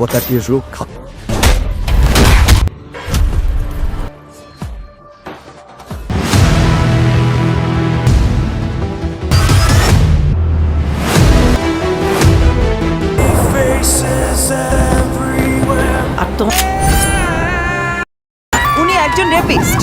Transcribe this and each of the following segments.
মানবতাকে রক্ষা উনি একজন রেপিস্ট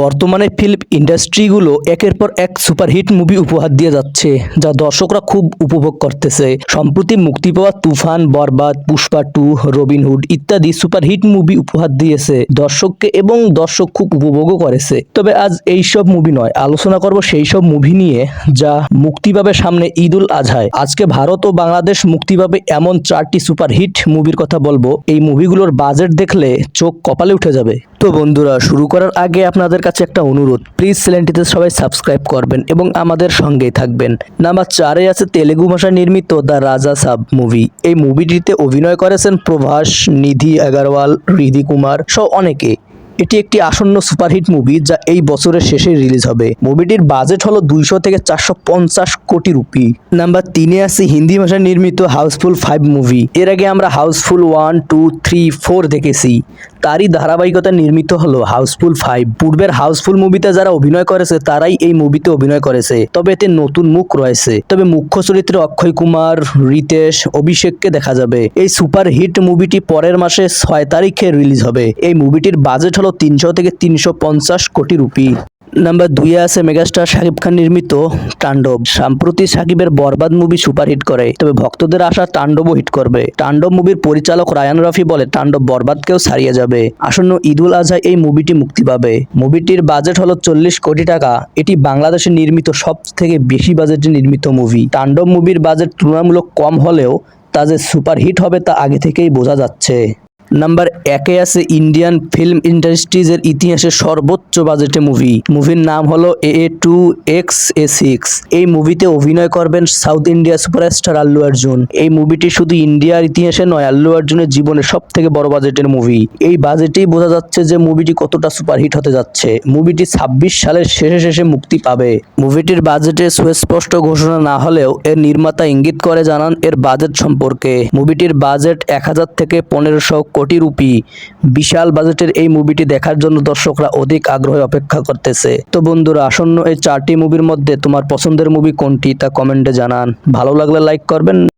বর্তমানে ফিল্ম ইন্ডাস্ট্রিগুলো একের পর এক সুপারহিট মুভি উপহার দিয়ে যাচ্ছে, যা দর্শকরা খুব উপভোগ করতেছে। সম্প্রতি মুক্তি পাওয়া তুফান, বরবাদ, পুষ্পা টু রবিনহুড ইত্যাদি সুপারহিট মুভি উপহার দিয়েছে। দর্শককে এবং দর্শক খুব উপভোগও করেছে। তবে আজ এই সব মুভি নয়, আলোচনা করব সেই সব মুভি নিয়ে, যা মুক্তি পাবে সামনে ঈদ উল আজহায়। আজকে ভারত ও বাংলাদেশ মুক্তি পাবে এমন চারটি সুপারহিট মুভির কথা বলব। এই মুভিগুলোর বাজেট দেখলে চোখ কপালে উঠে যাবে। তো বন্ধুরা, শুরু করার আগে আপনাদের কাছে একটা অনুরোধ প্লিজ চ্যানেলটিতে সবাই সাবস্ক্রাইব করবেন এবং আমাদের সঙ্গেই থাকবেন। নাম্বার চারে আছে তেলেগু ভাষায় নির্মিত দ্য রাজা সাব মুভি এই মুভিটিতে অভিনয় করেছেন প্রভাস, নিধি আগারওয়াল রিধি কুমার সহ অনেকে। এটি একটি আসন্ন সুপারহিট মুভি যা এই বছরের শেষে রিলিজ হবে। মুভিটির বাজেট হলো দুইশো থেকে চারশো পঞ্চাশ কোটি রুপি। নাম্বার তিনে আছে হিন্দি ভাষায় নির্মিত হাউসফুল ফাইভ মুভি এর আগে আমরা Housefull one two three four দেখেছি। তারই ধারাবাহিকতা নির্মিত হলো হাউসফুল ফাইভ। পূর্বের হাউসফুল মুভিতে যারা অভিনয় করেছে, তারাই এই মুভিতে অভিনয় করেছে। তবে এতে নতুন মুখ রয়েছে। তবে মুখ্য চরিত্রে অক্ষয় কুমার, রিতেশ, অভিষেককে দেখা যাবে। এই সুপার হিট মুভিটি পরের মাসে ছয় তারিখে রিলিজ হবে। এই মুভিটির বাজেট হলো তিনশো থেকে তিনশো পঞ্চাশ কোটি রুপি। নাম্বার দুইয়ে আছে মেগাস্টার শাকিব খান নির্মিত তাণ্ডব। সাম্প্রতি শাকিবের বরবাদ মুভি সুপারহিট করে, তবে ভক্তদের আশা তাণ্ডবও হিট করবে। তাণ্ডব মুভির পরিচালক রায়ান রফি বলে, তাণ্ডব বরবাদকেও ছাড়িয়ে যাবে। আসন্ন ঈদুল আজহায় এই মুভিটি মুক্তি পাবে। মুভিটির বাজেট হলো চল্লিশ কোটি টাকা। এটি বাংলাদেশে নির্মিত সব থেকে বেশি বাজেটে নির্মিত মুভি। তাণ্ডব মুভির বাজেট তুলনামূলক কম হলেও তা যে সুপারহিট হবে তা আগে থেকেই বোঝা যাচ্ছে। নাম্বার একে আছে ইন্ডিয়ান ফিল্ম ইন্ডাস্ট্রিজের ইতিহাসে সর্বোচ্চ বাজেটে মুভি মুভির নাম হলো A A two X A six এই মুভিতে অভিনয় করবেন south India superstar Allu Arjun. এই মুভিটি শুধু ইন্ডিয়ার ইতিহাসে নয়, আল্লু অর্জুনের জীবনের সব থেকে বড় বাজেটের মুভি এই বাজেটেই বোঝা যাচ্ছে যে মুভিটি কতটা সুপারহিট হতে যাচ্ছে। মুভিটি ছাব্বিশ সালের শেষে শেষে মুক্তি পাবে। মুভিটির বাজেটে সুস্পষ্ট ঘোষণা না হলেও এর নির্মাতা ইঙ্গিত করে জানান এর বাজেট সম্পর্কে। মুভিটির বাজেট এক হাজার থেকে পনেরোশো কোটি রুপি বিশাল বাজেটের এই মুভিটি দেখার জন্য দর্শকরা অধিক আগ্রহে অপেক্ষা করতেছে। তো বন্ধুরা, আসন্ন এই চারটি মুভির মধ্যে তোমার পছন্দের মুভি কোনটি তা কমেন্টে জানান। ভালো লাগলে লাইক করবেন।